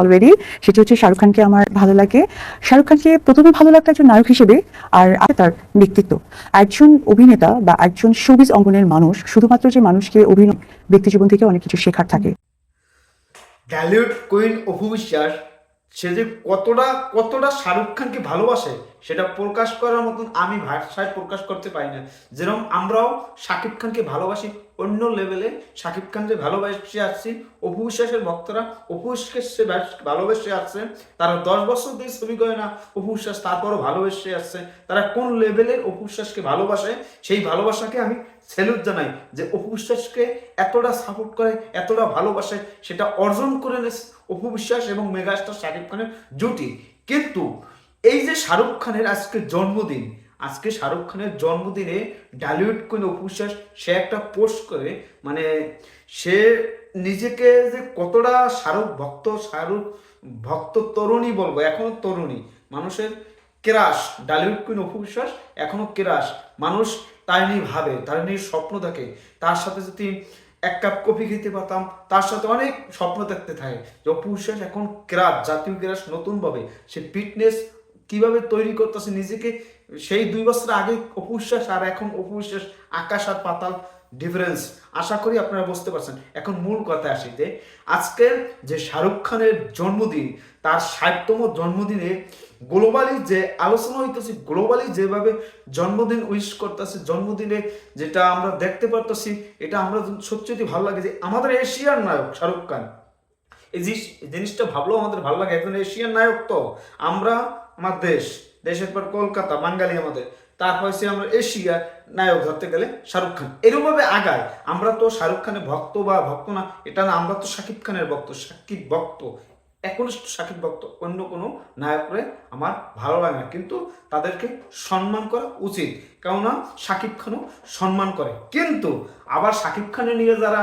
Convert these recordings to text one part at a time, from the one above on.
Already. সেটি হচ্ছে শাহরুখ খানকে আমার ভালো লাগে। শাহরুখ খানকে প্রথমে ভালো লাগতো একজন নায়ক হিসেবে আর তার ব্যক্তিত্ব। একজন অভিনেতা বা একজন শোবিজ অঙ্গনের মানুষ শুধুমাত্র যে মানুষকে অভিনয় ব্যক্তিজীবন থেকে অনেক কিছু শেখার থাকে। ঢালিউড কুইন অপু বিশ্বাস সে যে কতটা কতটা শাহরুখ খানকে ভালোবাসে সেটা প্রকাশ করার মতন আমি ভাষায় প্রকাশ করতে পারি না। যেরকম আমরাও শাকিব খানকে ভালোবাসি, অন্য লেভেলে শাকিব খান যে ভালোবাসে আসছি, অপু বিশ্বাসের ভক্তরা, অপু বিশ্বাসকে ভালোবেসে আসছে, তারা দশ বছর দিয়ে ছবি করে না, অপু বিশ্বাস তারপরও ভালোবেসে আসছে। তারা কোন লেভেলের অপু বিশ্বাসকে ভালোবাসে, সেই ভালোবাসাকে আমি স্যালুট জানাই যে অপু বিশ্বাসকে এতটা সাপোর্ট করে, এতটা ভালোবাসে, সেটা অর্জন করে নেছে অপু বিশ্বাস এবং মেগাস্টার শাকিব খানের জুটি। কিন্তু এই যে শাহরুখ খানের আজকে জন্মদিন, আজকে শাহরুখ খানের জন্মদিনে ডালিউড কোন অপু বিশ্বাস সে একটা পোস্ট করে মানে সে নিজেকে যে কতটা শাহরুখ ভক্ত শাহরুখ ভক্ত তরুণী বলব, এখনও তরুণী, মানুষের ক্রাশ ডালিউড কুইন অপু এখনও ক্রাশ, মানুষ তাই নিয়ে ভাবে, তার নিয়ে স্বপ্ন থাকে তার সাথে যদি এক কাপ কফি খেতে পারতাম, তার সাথে অনেক স্বপ্ন থাকতে থাকে, যে এখন ক্রাশ, জাতীয় ক্রাশ নতুনভাবে সে ফিটনেস কীভাবে তৈরি করতেছে নিজেকে, সেই দুই বছর আগে অপুশ্বাস আর এখন অপু বিশ্বাস, আকাশ আর পাতাল ডিফারেন্স আশা করি আপনারা বুঝতে পারছেন। এখন মূল কথা আসিতে আজকের যে শাহরুখ খানের জন্মদিন, তার ষাটতম জন্মদিনে গ্লোবালি যে আলোচনা হইতেছে গ্লোবালি যেভাবে জন্মদিন উইশ করতেছে, জন্মদিনে যেটা আমরা দেখতে পারতেছি, এটা আমরা সত্যি ভালো লাগে যে আমাদের এশিয়ার নায়ক শাহরুখ খান। এই জিনিসটা ভাবলেও আমাদের ভালো লাগে, একজন এশিয়ান নায়ক তো। আমরা আমার দেশ, দেশের পর কলকাতা, বাঙালি আমাদের। তারপর হচ্ছে আমরা এশিয়া নায়ক ধরতে গেলে শাহরুখ খান। এরকমভাবে আগায়। আমরা তো শাহরুখ খানের ভক্ত বা ভক্ত না, এটা না, আমরা তো শাকিব খানের ভক্ত শাকিব ভক্ত। এখন শাকিব ভক্ত, অন্য কোনো নায়করে আমার ভালো লাগে না। কিন্তু তাদেরকে সম্মান করা উচিত। কেননা শাকিব খানও সম্মান করে। কিন্তু আবার শাকিব খানের নিয়ে যারা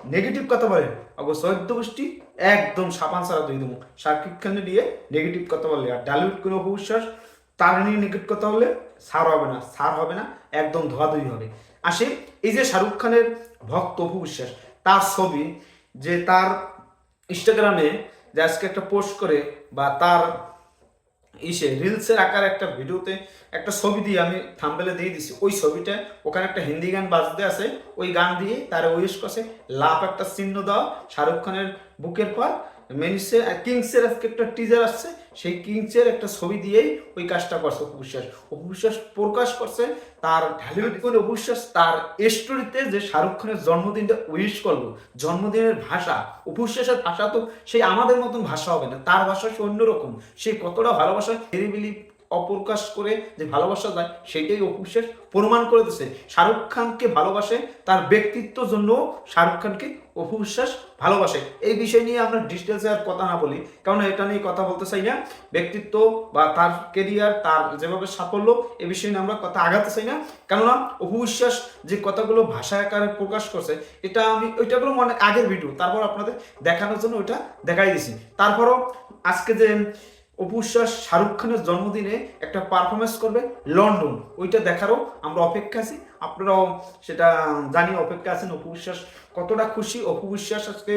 নেগেটিভ কথা বলে অবশ্য সৈদ্য গোষ্ঠী একদম সাপান সারা দুই দেবো। শাকিব খানের দিয়ে নেগেটিভ কথা বললে আর ডালিউড কোনো অপবিশ্বাস তার নিয়ে নেগেটিভ কথা বললে সার হবে না, সার হবে না, একদম ধোয়াধুয়ি হবে। আসে, এই যে শাহরুখ খানের ভক্ত অপু বিশ্বাস, তার ছবি যে তার ইনস্টাগ্রামে যে আজকে একটা পোস্ট করে বা তার ইসে রিলসের আকার একটা ভিডিওতে একটা ছবি দিয়ে আমি থাম্বেলে দিয়ে দিছি। ওই ছবিটা ওখানে একটা হিন্দি গান বাজতে আছে। ওই গান দিয়ে তার ওয়েস্ট কাছে লাভ একটা চিহ্ন দেওয়া শাহরুখ খানের বুকের পর। মেনিসে কিংসের আজকে একটা টিজার আসছে সেই কিংসের একটা ছবি দিয়েই ওই কাজটা করছে অপবিশ্বাস অপবিশ্বাস প্রকাশ করছে তার ঢালিউড কোন অপবিশ্বাস তার স্টোরিতে যে শাহরুখ খানের জন্মদিনটা উইশ করল জন্মদিনের ভাষা অপবিশ্বাসের ভাষা তো সেই আমাদের মতন ভাষা হবে না তার ভাষা সে অন্যরকম। সে কতটা ভালোবাসা নিরিবিলি অপ্রকাশ করে যে ভালোবাসা যায় সেটাই অপবিশ্বাস প্রমাণ করে দিচ্ছে শাহরুখ খানকে ভালোবাসে, তার ব্যক্তিত্বর জন্য শাহরুখ খানকে অপবিশ্বাস ভালোবাসে। এই বিষয় নিয়ে আমরা ডিটেলসে আর কথা না বলি কারণ এটা নিয়ে কথা বলতে চাই না। ব্যক্তিত্ব বা তার কেরিয়ার তার যেভাবে সাফল্য, এ বিষয়ে নিয়ে আমরা কথা আগাতে চাই না। কেননা অপবিশ্বাস যে কথাগুলো ভাষা আকারে প্রকাশ করছে, এটা আমি ওইটাগুলো অনেক আগের ভিডিও তারপর আপনাদের দেখানোর জন্য ওইটা দেখাই দিছি তারপরও আজকে যে অপুশ্বাস শাহরুখ খানের জন্মদিনে একটা পারফরমেন্স করবে লন্ডন। ওইটা দেখারও আমরা অপেক্ষা আছি। আপনারাও সেটা জানি অপেক্ষা আছেন। অপুশ্বাস কতটা খুশি? অপুশ্বাস আজকে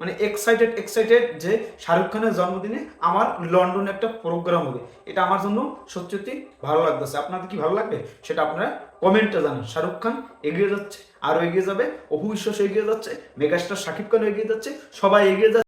মানে এক্সাইটেড এক্সাইটেড যে শাহরুখ খানের জন্মদিনে আমার লন্ডনে একটা প্রোগ্রাম হবে। এটা আমার জন্য সত্যি ভালো লাগতেছে। আপনাদের কি ভালো লাগবে? সেটা আপনারা কমেন্টে জানান। শাহরুখ খান এগিয়ে যাচ্ছে, আরও এগিয়ে যাবে। অপু বিশ্বাস এগিয়ে যাচ্ছে মেগাস্টার শাকিব খান এগিয়ে যাচ্ছে, সবাই এগিয়ে যাচ্ছে।